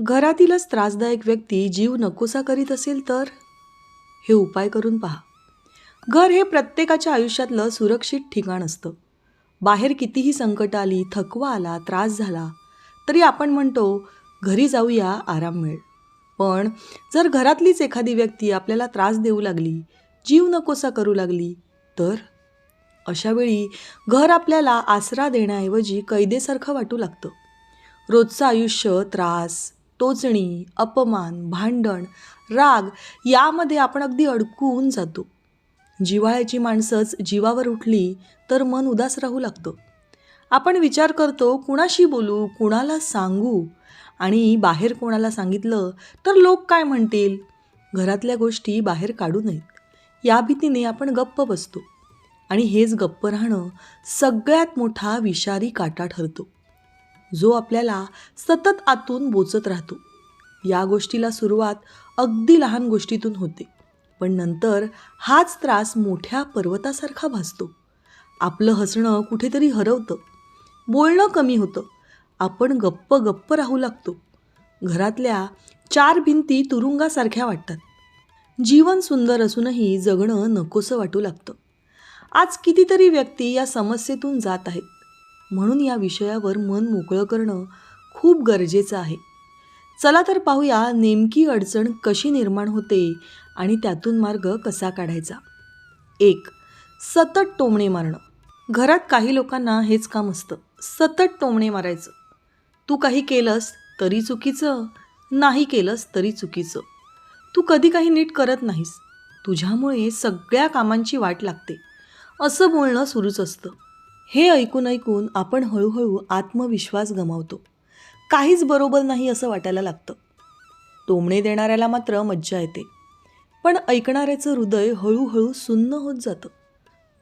घरातीलच त्रासदायक व्यक्ती जीव नकोसा करीत असेल तर? हे उपाय करून पहा. घर हे प्रत्येकाच्या आयुष्यातलं सुरक्षित ठिकाण असतं. बाहेर कितीही संकट आली थकवा आला त्रास झाला तरी आपण म्हणतो घरी जाऊया आराम मिळेल. पण जर घरातलीच एखादी व्यक्ती आपल्याला त्रास देऊ लागली जीव नकोसा करू लागली तर? अशावेळी घर आपल्याला आसरा देण्याऐवजी कैदेसारखं वाटू लागतं. रोजचं आयुष्य त्रास टोचणी अपमान भांडण राग यामध्ये आपण अगदी अडकून जातो. जिव्हाळ्याची माणसंच जीवावर उठली तर मन उदास राहू लागतं. आपण विचार करतो कुणाशी बोलू कुणाला सांगू? आणि बाहेर कोणाला सांगितलं तर लोक काय म्हणतील? घरातल्या गोष्टी बाहेर काढू नयेत. या भीतीने आपण गप्प बसतो. आणि हेच गप्प राहणं सगळ्यात मोठा विषारी काटा ठरतो. जो आपल्याला सतत आतून बोचत राहतो. या गोष्टीला सुरुवात अगदी लहान गोष्टीतून होते. पण नंतर हाच त्रास मोठ्या पर्वतासारखा भासतो. आपलं हसणं कुठेतरी हरवतं. बोलणं कमी होतं. आपण गप्प गप्प राहू लागतो. घरातल्या चार भिंती तुरुंगासारख्या वाटतात. जीवन सुंदर असूनही जगणं नकोसं वाटू लागतं. आज कितीतरी व्यक्ती या समस्येतून जात आहेत. म्हणून या विषयावर मन मोकळं करणं खूप गरजेचं आहे. चला तर पाहूया नेमकी अडचण कशी निर्माण होते आणि त्यातून मार्ग कसा काढायचा. एक सतत टोमणे मारणं. घरात काही लोकांना हेच काम असतं. सतत टोमणे मारायचं. तू काही केलंस तरी चुकीचं नाही केलंस तरी चुकीचं. तू कधी काही नीट करत नाहीस. तुझ्यामुळे सगळ्या कामांची वाट लागते. असं बोलणं सुरूच असतं. हे ऐकून ऐकून आपण हळूहळू आत्मविश्वास गमावतो. काहीच बरोबर नाही असं वाटायला लागतं. टोमणे देणाऱ्याला मात्र मज्जा येते. पण ऐकणाऱ्याचं हृदय हळूहळू सुन्न होत जातं.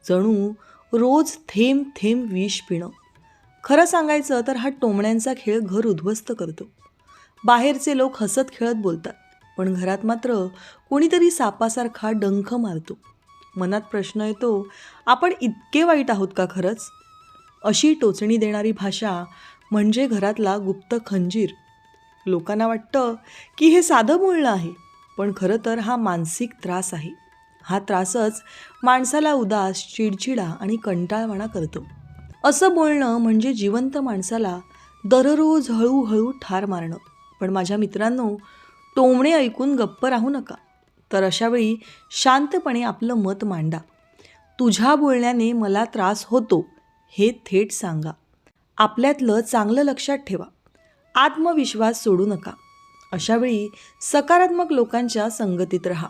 जणू रोज थेंब थेंब विष पिणं. खरं सांगायचं तर हा टोमण्यांचा खेळ घर उद्ध्वस्त करतो. बाहेरचे लोक हसत खेळत बोलतात पण घरात मात्र कोणीतरी सापासारखा डंख मारतो. मनात प्रश्न येतो आपण इतके वाईट आहोत का खरंच? अशी टोचणी देणारी भाषा म्हणजे घरातला गुप्त खंजीर. लोकांना वाटतं की हे साधं बोलणं आहे पण खरं तर हा मानसिक त्रास आहे. हा त्रासच माणसाला उदास चिडचिडा आणि कंटाळवाणा करतो. असं बोलणं म्हणजे जिवंत माणसाला दररोज हळूहळू ठार मारणं. पण माझ्या मित्रांनो टोमणे ऐकून गप्प राहू नका. तर अशावेळी शांतपणे आपलं मत मांडा. तुझ्या बोलण्याने मला त्रास होतो हे थेट सांगा. आपल्यातलं चांगलं लक्षात ठेवा. आत्मविश्वास सोडू नका. अशावेळी सकारात्मक लोकांच्या संगतीत राहा.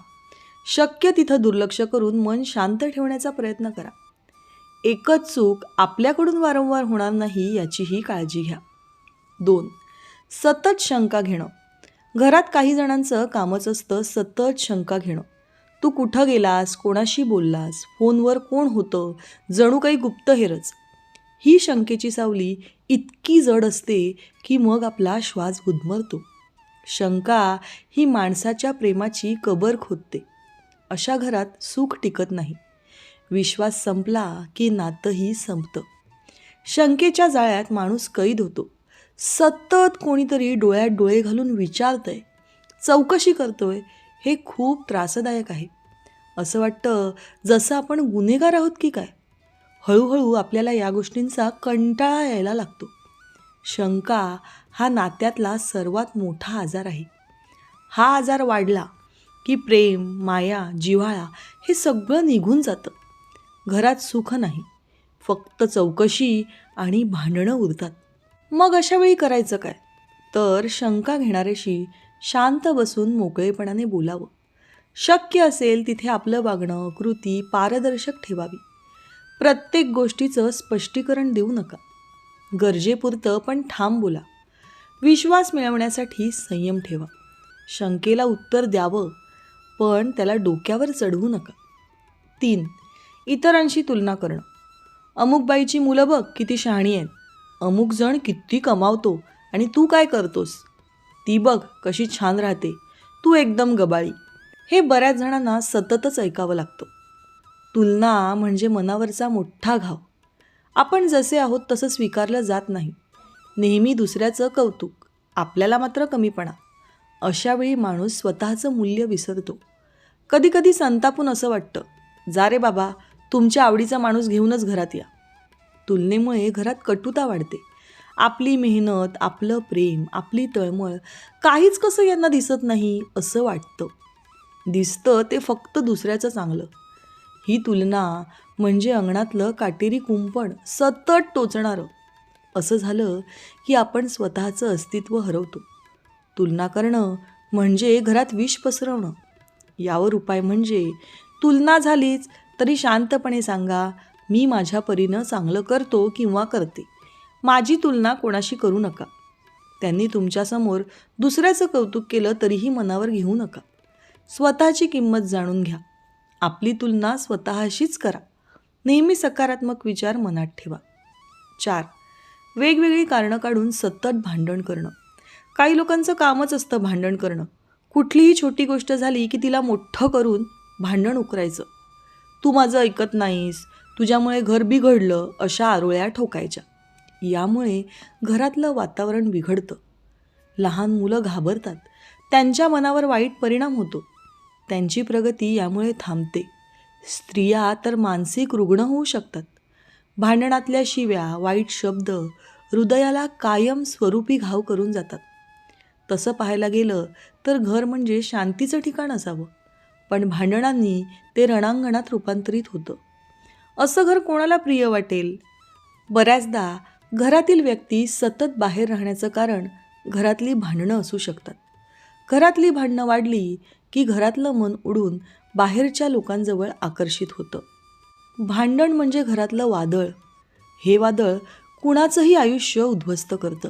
शक्य तिथं दुर्लक्ष करून मन शांत ठेवण्याचा प्रयत्न करा. एकच चूक आपल्याकडून वारंवार होणार नाही याचीही काळजी घ्या. दोन सतत शंका घेणं. घरात काही जणांचं कामच असतं सतत शंका घेणं. तू कुठं गेलास? कोणाशी बोललास? फोनवर कोण होतं? जणू काही गुप्तहेरच ही शंकेची सावली इतकी जड असते की मग आपला श्वास गुदमरतो शंका ही माणसाच्या प्रेमाची कबर खोदते. अशा घरात सुख टिकत नाही. विश्वास संपला की नातंही संपतं. शंकेच्या जाळ्यात माणूस कैद होतो. सतत कोणीतरी डोळ्यात डोळे घालून विचारतंय चौकशी करतोय हे खूप त्रासदायक आहे. असं वाटतं जसं आपण गुन्हेगार आहोत की काय? हळूहळू आपल्याला या गोष्टींचा कंटाळा यायला लागतो. शंका हा नात्यातला सर्वात मोठा आजार आहे. हा आजार वाढला की प्रेम माया जिव्हाळा हे सगळं निघून जातं. घरात सुख नाही. फक्त चौकशी आणि भांडणं उरतात. मग अशा वेळी करायचं काय? तर शंका घेणाऱ्याशी शांत बसून मोकळेपणाने बोलावं. शक्य असेल तिथे आपलं वागणं कृती पारदर्शक ठेवावी. प्रत्येक गोष्टीचं स्पष्टीकरण देऊ नका. गरजेपुरतं पण ठाम बोला. विश्वास मिळवण्यासाठी संयम ठेवा. शंकेला उत्तर द्यावं पण त्याला डोक्यावर चढवू नका. तीन इतरांशी तुलना करणं. अमुक बाईची मुलं बघ किती शहाणी आहेत. अमुक जण किती कमावतो आणि तू काय करतोस? ती बघ कशी छान राहते. तू एकदम गबाळी. हे बऱ्याच जणांना सततच ऐकावं लागतं. तुलना म्हणजे मनावरचा मोठा घाव. आपण जसे आहोत तसं स्वीकारलं जात नाही. नेहमी दुसऱ्याचं कौतुक आपल्याला मात्र कमीपणा. अशावेळी माणूस स्वतःचं मूल्य विसरतो. कधीकधी संतापून असं वाटतं जा रे बाबा तुमच्या आवडीचा माणूस घेऊनच घरात या. तुलनेमुळे घरात कटुता वाढते. आपली मेहनत आपलं प्रेम आपली तळमळ काहीच कसं यांना दिसत नाही असं वाटतं. दिसतं ते फक्त दुसऱ्याचं चांगलं. ही तुलना म्हणजे अंगणातलं काटेरी कुंपण सतत टोचणारं. असं झालं की आपण स्वतःचं अस्तित्व हरवतो. तुलना करणं म्हणजे घरात विष पसरवणं. यावर उपाय म्हणजे तुलना झालीच तरी शांतपणे सांगा मी माझ्या परीनं चांगलं करतो किंवा करते. माझी तुलना कोणाशी करू नका. त्यांनी तुमच्यासमोर दुसऱ्याचं कौतुक केलं तरीही मनावर घेऊ नका. स्वतःची किंमत जाणून घ्या. आपली तुलना स्वतःशीच करा. नेहमी सकारात्मक विचार मनात ठेवा. चार. वेगवेगळी कारणं काढून सतत भांडण करणं. काही लोकांचं कामच असतं भांडण करणं. कुठलीही छोटी गोष्ट झाली की तिला मोठं करून भांडण उकरायचं. तू माझं ऐकत नाहीस. तुझ्यामुळे घर बिघडलं अशा आरोळ्या ठोकायच्या. यामुळे घरातलं वातावरण बिघडतं. लहान मुलं घाबरतात. त्यांच्या मनावर वाईट परिणाम होतो. त्यांची प्रगती यामुळे थांबते. स्त्रिया तर मानसिक रुग्ण होऊ शकतात. भांडणातल्या शिव्या वाईट शब्द हृदयाला कायम स्वरूपी घाव करून जातात. तसं पाहायला गेलं तर घर म्हणजे शांतीचं ठिकाण असावं. पण भांडणांनी ते रणांगणात रूपांतरित होतं. असं घर कोणाला प्रिय वाटेल? बऱ्याचदा घरातील व्यक्ती सतत बाहेर राहण्याचं कारण घरातली भांडणं असू शकतात. घरातली भांडणं वाढली की घरातलं मन उडून बाहेरच्या लोकांजवळ आकर्षित होतं. भांडण म्हणजे घरातलं वादळ. हे वादळ कुणाचंही आयुष्य उद्ध्वस्त करतं.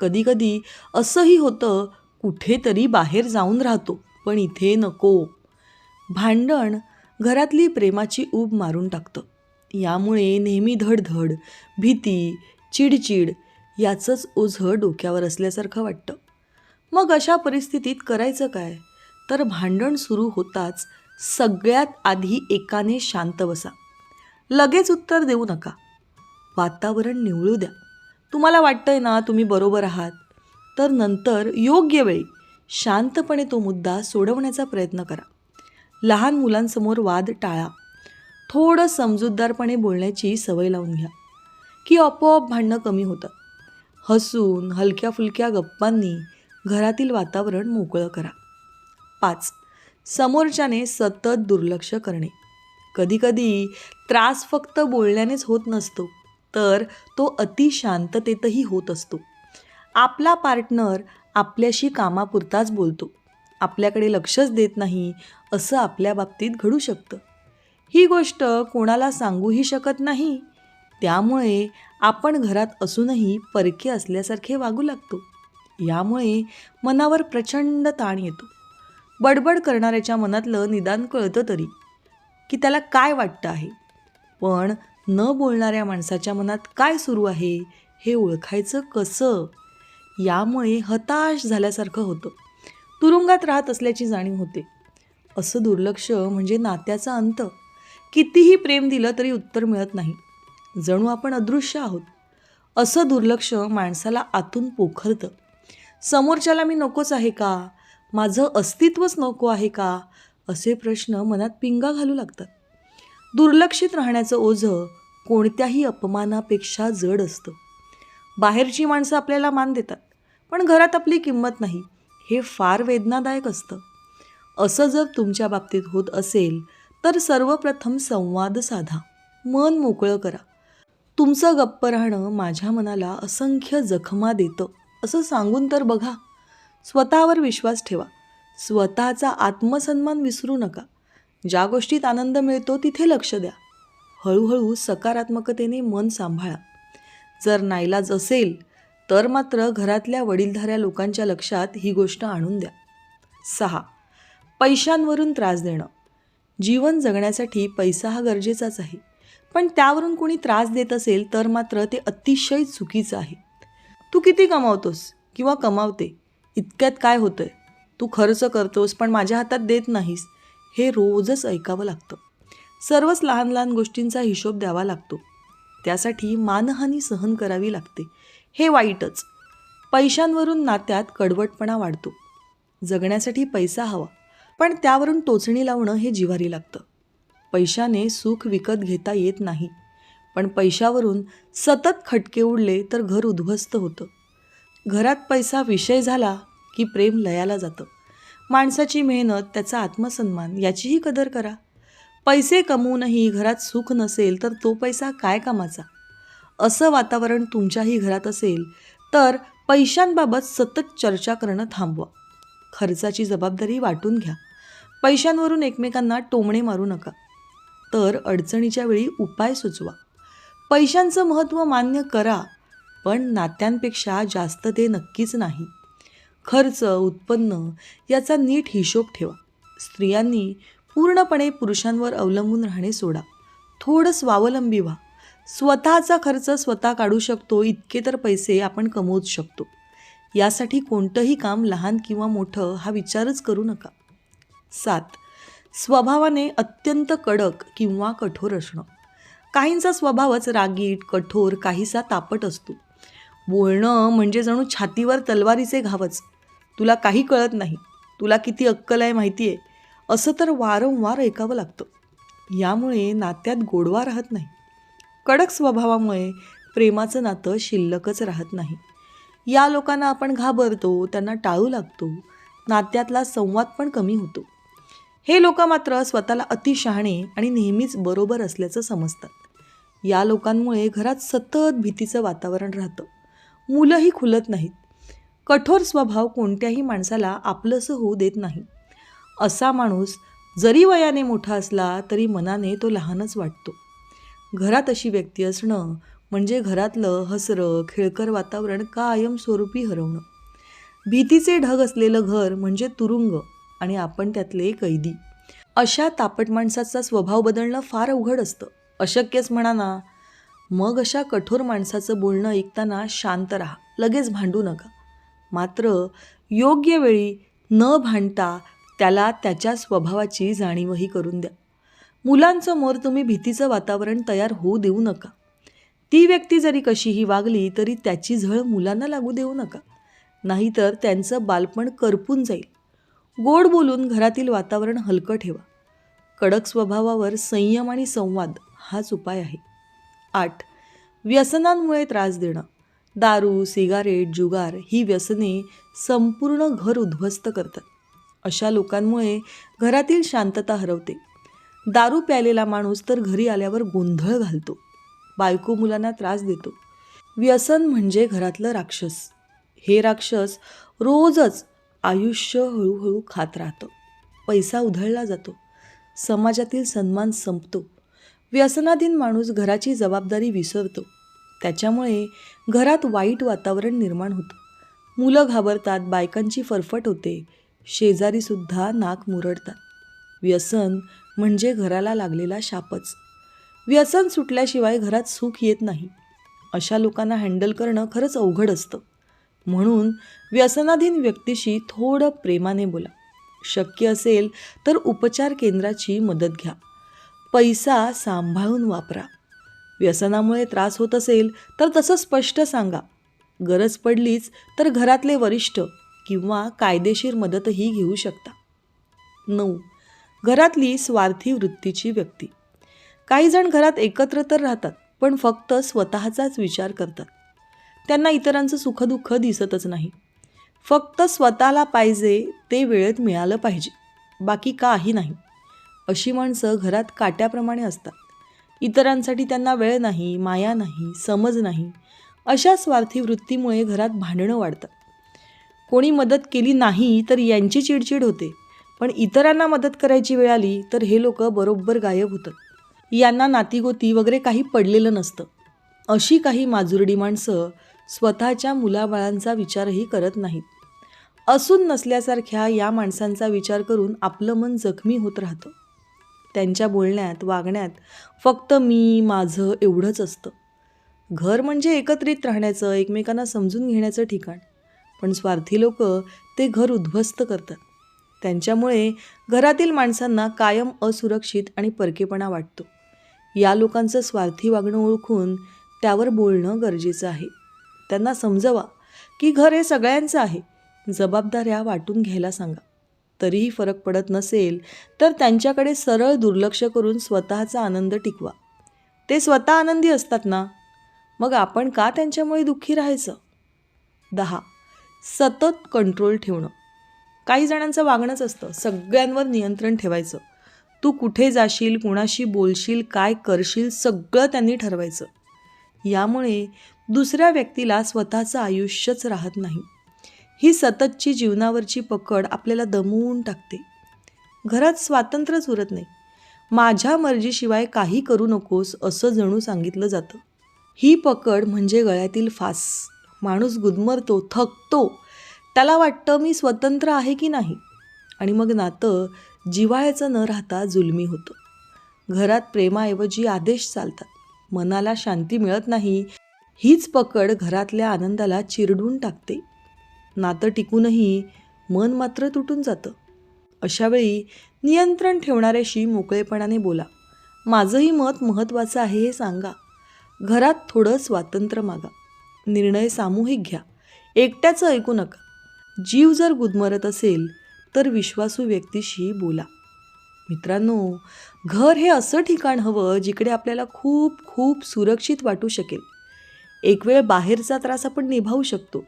कधीकधी असंही होतं कुठेतरी बाहेर जाऊन राहतो पण इथे नको. भांडण घरातली प्रेमाची ऊब मारून टाकतं. यामुळे नेहमी धडधड भीती चिडचिड याचंच ओझं डोक्यावर असल्यासारखं वाटतं. मग अशा परिस्थितीत करायचं काय? तर भांडण सुरू होताच सगळ्यात आधी एकाने शांत बसा. लगेच उत्तर देऊ नका. वातावरण निवळू द्या. तुम्हाला वाटतंय ना तुम्ही बरोबर आहात. तर नंतर योग्य वेळी शांतपणे तो मुद्दा सोडवण्याचा प्रयत्न करा. लहान मुलांसमोर वाद टाळा. थोडं समजूतदारपणे बोलण्याची सवय लावून घ्या. की आपोआप भांडणं कमी होतात हसून हलक्या फुलक्या गप्पांनी घरातील वातावरण मोकळं करा. पाच समोरच्याने सतत दुर्लक्ष करणे. कधीकधी त्रास फक्त बोलण्यानेच होत नसतो तर तो अतिशांततेतही होत असतो. आपला पार्टनर आपल्याशी कामापुरताच बोलतो. आपल्याकडे लक्षच देत नाही असं आपल्या बाबतीत घडू शकतं. ही गोष्ट कोणाला सांगूही शकत नाही. त्यामुळे आपण घरात असूनही परके असल्यासारखे वागू लागतो. यामुळे मनावर प्रचंड ताण येतो. बडबड करणाऱ्याच्या मनातलं निदान कळतं तरी की त्याला काय वाटतं आहे. पण न बोलणाऱ्या माणसाच्या मनात काय सुरू आहे हे ओळखायचं कसं? यामुळे हताश झाल्यासारखं होतं. तुरुंगात राहत असल्याची जाणीव होते. असं दुर्लक्ष म्हणजे नात्याचा अंत. कितीही प्रेम दिलं तरी उत्तर मिळत नाही. जणू आपण अदृश्य आहोत. असं दुर्लक्ष माणसाला आतून पोखरतं. समोरच्याला मी नकोच आहे का? माझं अस्तित्वच नको आहे का? असे प्रश्न मनात पिंगा घालू लागतात. दुर्लक्षित राहण्याचं ओझं कोणत्याही अपमानापेक्षा जड असतं. बाहेरची माणसं आपल्याला मान देतात पण घरात आपली किंमत नाही. हे फार वेदनादायक असतं. असं जर तुमच्या बाबतीत होत असेल तर सर्वप्रथम संवाद साधा. मन मोकळं करा. तुमचं गप्प राहणं माझ्या मनाला असंख्य जखमा देतं. असं सांगून तर बघा. स्वतःवर विश्वास ठेवा. स्वतःचा आत्मसन्मान विसरू नका. ज्या गोष्टीत आनंद मिळतो तिथे लक्ष द्या. हळूहळू सकारात्मकतेने मन सांभाळा. जर नाईलाज असेल तर मात्र घरातल्या वडीलधाऱ्या लोकांच्या लक्षात ही गोष्ट आणून द्या. सहा. पैशांवरून त्रास देणं. जीवन जगण्यासाठी पैसा हा गरजेचाच आहे. पण त्यावरून कोणी त्रास देत असेल तर मात्र ते अतिशय चुकीचं आहे. तू किती कमावतोस किंवा कमावते? इतक्यात काय होतंय? तू खर्च करतोस पण माझ्या हातात देत नाहीस. हे रोजच ऐकावं लागतं. सर्वच लहान लहान गोष्टींचा हिशोब द्यावा लागतो. त्यासाठी मानहानी सहन करावी लागते. हे वाईटच. पैशांवरून नात्यात कडवटपणा वाढतो. जगण्यासाठी पैसा हवा. पण त्यावरून टोचणी लावणं हे जिवारी लागतं. पैशाने सुख विकत घेता येत नाही. पण पैशावरून सतत खटके उडले तर घर उद्ध्वस्त होतं. घरात पैसा विषय झाला की प्रेम लयाला जातं. माणसाची मेहनत त्याचा आत्मसन्मान याचीही कदर करा. पैसे कमवूनही घरात सुख नसेल तर तो पैसा काय कामाचा? असं वातावरण तुमच्याही घरात असेल तर पैशांबाबत सतत चर्चा करणं थांबवा. खर्चाची जबाबदारी वाटून घ्या. पैशांवरून एकमेकांना टोमणे मारू नका. तर अडचणीच्या वेळी उपाय सुचवा. पैशांचं महत्त्व मान्य करा पण नात्यांपेक्षा जास्त ते नक्कीच नाही. खर्च उत्पन्न याचा नीट हिशोब ठेवा. स्त्रियांनी पूर्णपणे पुरुषांवर अवलंबून राहणे सोडा. थोडं स्वावलंबी व्हा. स्वतःचा खर्च स्वतः काढू शकतो इतके तर पैसे आपण कमवूच शकतो. यासाठी कोणतंही काम लहान किंवा मोठं हा विचारच करू नका. सात. स्वभावाने अत्यंत कडक किंवा कठोर असणं. काहींचा स्वभावच रागीट कठोर काहीसा तापट असतो. बोलणं म्हणजे जणू छातीवर तलवारीचे घावच. तुला काही कळत नाही. तुला किती अक्कल आहे माहिती आहे असं तर वारंवार ऐकावं लागतं. यामुळे नात्यात गोडवा राहत नाही. कडक स्वभावामुळे प्रेमाचं नातं शिल्लकच राहत नाही. या लोकांना आपण घाबरतो त्यांना टाळू लागतो. नात्यातला संवाद पण कमी होतो. हे लोक मात्र स्वतःला अतिशहाणे आणि नेहमीच बरोबर असल्याचं समजतात. या लोकांमुळे घरात सतत भीतीचं वातावरण राहतं. मुलंही खुलत नाहीत. कठोर स्वभाव कोणत्याही माणसाला आपलंसं होऊ देत नाही. असा माणूस जरी वयाने मोठा असला तरी मनाने तो लहानच वाटतो. घरात अशी व्यक्ती असणं म्हणजे घरातलं हसरं खेळकर वातावरण कायमस्वरूपी हरवणं. भीतीचे ढग असलेलं घर म्हणजे तुरुंग. आणि आपण त्यातले कैदी. अशा तापट माणसाचा स्वभाव बदलणं फार अवघड असतं. अशक्यच म्हणा ना. मग अशा कठोर माणसाचं बोलणं ऐकताना शांत राहा. लगेच भांडू नका. मात्र योग्य वेळी न भांडता त्याला त्याच्या स्वभावाची जाणीवही करून द्या. मुलांसमोर तुम्ही भीतीचं वातावरण तयार होऊ देऊ नका. ती व्यक्ती जरी कशीही वागली तरी त्याची झळ मुलांना लागू देऊ नका. नाहीतर त्यांचं बालपण करपून जाईल. गोड बोलून घरातील वातावरण हलकं ठेवा. कडक स्वभावावर संयम आणि संवाद हाच उपाय आहे. आठ. व्यसनांमुळे त्रास देणं. दारू सिगारेट जुगार ही व्यसने संपूर्ण घर उद्ध्वस्त करतात. अशा लोकांमुळे घरातील शांतता हरवते. दारू प्यालेला माणूस तर घरी आल्यावर गोंधळ घालतो. बायको मुलांना त्रास देतो. व्यसन म्हणजे घरातलं राक्षस. हे राक्षस रोजच आयुष्य हळूहळू खात राहतं. पैसा उधळला जातो. समाजातील सन्मान संपतो. व्यसनाधीन माणूस घराची जबाबदारी विसरतो. त्याच्यामुळे घरात वाईट वातावरण निर्माण होतं. मुलं घाबरतात बायकांची फरफट होते. शेजारीसुद्धा नाक मुरडतात. व्यसन म्हणजे घराला लागलेला शापच. व्यसन सुटल्याशिवाय घरात सुख येत नाही. अशा लोकांना हँडल करणं खरंच अवघड असतं. म्हणून व्यसनाधीन व्यक्तीशी थोडं प्रेमाने बोला. शक्य असेल तर उपचार केंद्राची मदत घ्या. पैसा सांभाळून वापरा. व्यसनामुळे त्रास होत असेल तर तसं स्पष्ट सांगा. गरज पडलीच तर घरातले वरिष्ठ किंवा कायदेशीर मदतही घेऊ शकता. नऊ. घरातली स्वार्थी वृत्तीची व्यक्ती. काही जण घरात एकत्र तर राहतात पण फक्त स्वतःचाच विचार करतात. त्यांना इतरांचं सुखदुःख दिसतच नाही. फक्त स्वतःला पाहिजे ते वेळेत मिळालं पाहिजे. बाकी काही नाही. अशी माणसं घरात काट्याप्रमाणे असतात. इतरांसाठी त्यांना वेळ नाही माया नाही समज नाही. अशा स्वार्थी वृत्तीमुळे घरात भांडणं वाढतात. कोणी मदत केली नाही तर यांची चिडचिड होते. पण इतरांना मदत करायची वेळ आली तर हे लोक बरोबर गायब होतात. यांना नातीगोती वगैरे काही पडलेलं नसतं. अशी काही माजुरडी माणसं स्वतःच्या मुलाबाळांचा विचारही करत नाहीत. असून नसल्यासारख्या या माणसांचा विचार करून आपलं मन जखमी होत राहतं. त्यांच्या बोलण्यात वागण्यात फक्त मी माझं एवढंच असतं. घर म्हणजे एकत्रित राहण्याचं एकमेकांना समजून घेण्याचं ठिकाण. पण स्वार्थी लोक ते घर उद्ध्वस्त करतात. त्यांच्यामुळे घरातील माणसांना कायम असुरक्षित आणि परकेपणा वाटतो. या लोकांचं स्वार्थी वागणं ओळखून त्यावर बोलणं गरजेचं आहे. त्यांना समजवा की घर हे सगळ्यांचं आहे. जबाबदाऱ्या वाटून घ्यायला सांगा. तरीही फरक पडत नसेल तर त्यांच्याकडे सरळ दुर्लक्ष करून स्वतःचा आनंद टिकवा. ते स्वतः आनंदी असतात ना? मग आपण का त्यांच्यामुळे दुःखी राहायचं? दहा. सतत कंट्रोल ठेवणं. काही जणांचं वागणंच असतं. सगळ्यांवर नियंत्रण ठेवायचं. तू कुठे जाशील कुणाशी बोलशील काय करशील सगळं त्यांनी ठरवायचं. यामुळे दुसऱ्या व्यक्तीला स्वतःचं आयुष्यच राहत नाही. ही सततची जीवनावरची पकड आपल्याला दमवून टाकते. घरात स्वातंत्र्यच उरत नाही. माझ्या मर्जीशिवाय काही करू नकोस असं जणू सांगितलं जातं. ही पकड म्हणजे गळ्यातील फास. माणूस गुदमरतो थकतो. त्याला वाटतं मी स्वतंत्र आहे की नाही? आणि मग नातं जिव्हाळ्याचं न राहता जुलमी होतं. घरात प्रेमाऐवजी आदेश चालतात. मनाला शांती मिळत नाही. हीच पकड घरातल्या आनंदाला चिरडून टाकते. नातं टिकूनही मन मात्र तुटून जातं. अशावेळी नियंत्रण ठेवणाऱ्याशी मोकळेपणाने बोला. माझंही मत महत्त्वाचं आहे हे सांगा. घरात थोडं स्वातंत्र्य मागा. निर्णय सामूहिक घ्या. एकट्याचं ऐकू नका. जीव जर गुदमरत असेल तर विश्वासू व्यक्तीशी बोला. मित्रांनो घर हे असं ठिकाण हवं जिकडे आपल्याला खूप खूप सुरक्षित वाटू शकेल. एक वेळ बाहेरचा त्रास आपण निभावू शकतो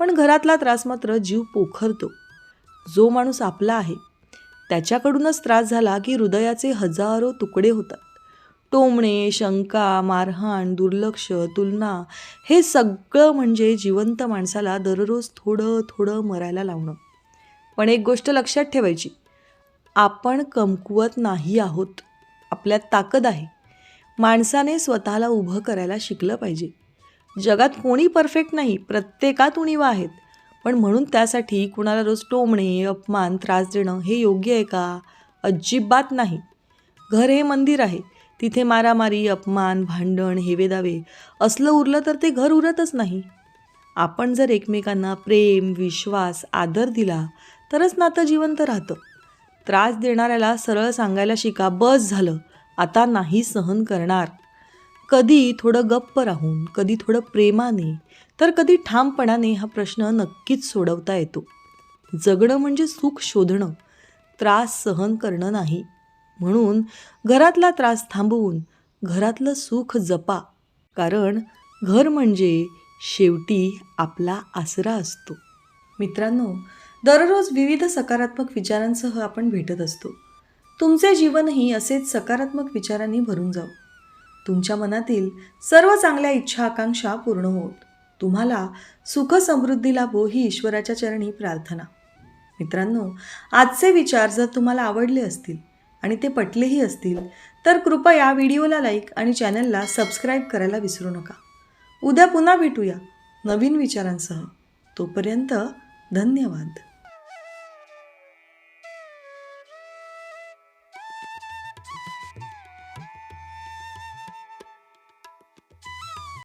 पण घरातला त्रास मात्र जीव पोखरतो. जो माणूस आपला आहे त्याच्याकडूनच त्रास झाला की हृदयाचे हजारो तुकडे होतात. टोमणे शंका मारहाण दुर्लक्ष तुलना हे सगळं म्हणजे जिवंत माणसाला दररोज थोडं थोडं मरायला लावणं. पण एक गोष्ट लक्षात ठेवायची आपण कमकुवत नाही आहोत. आपल्यात ताकद आहे. माणसाने स्वतःला उभं करायला शिकलं पाहिजे. जगात कोणी परफेक्ट नाही प्रत्येकात उणीवा आहेत. पण म्हणून त्यासाठी कुणाला रोज टोमणे अपमान त्रास देणं हे योग्य आहे का? अजिबात नाही. घर हे मंदिर आहे. तिथे मारामारी अपमान भांडण हेवेदावे. असलं उरलं तर ते घर उरतच नाही. आपण जर एकमेकांना प्रेम विश्वास आदर दिला तरच नातं जिवंत राहतं. त्रास देणाऱ्याला सरळ सांगायला शिका बस झालं. आता नाही सहन करणार. कधी थोडं गप्प राहून कधी थोडं प्रेमाने तर कधी ठामपणाने हा प्रश्न नक्कीच सोडवता येतो. जगणं म्हणजे सुख शोधणं त्रास सहन करणं नाही. म्हणून घरातला त्रास थांबवून घरातलं सुख जपा. कारण घर म्हणजे शेवटी आपला आसरा असतो. मित्रांनो दररोज विविध सकारात्मक विचारांसह आपण भेटत असतो. तुमचे जीवनही असेच सकारात्मक विचारांनी भरून जाऊ तुमच्या मनातील सर्व चांगल्या इच्छा आकांक्षा पूर्ण होत. तुम्हाला सुख समृद्धी लाभो ही ईश्वराच्या चरणी प्रार्थना. मित्रांनो आजचे विचार जर तुम्हाला आवडले असतील आणि ते पटलेही असतील तर कृपया व्हिडिओला लाईक आणि चॅनलला सबस्क्राईब करायला विसरू नका. उद्या पुन्हा भेटूया नवीन विचारांसह. तोपर्यंत धन्यवाद.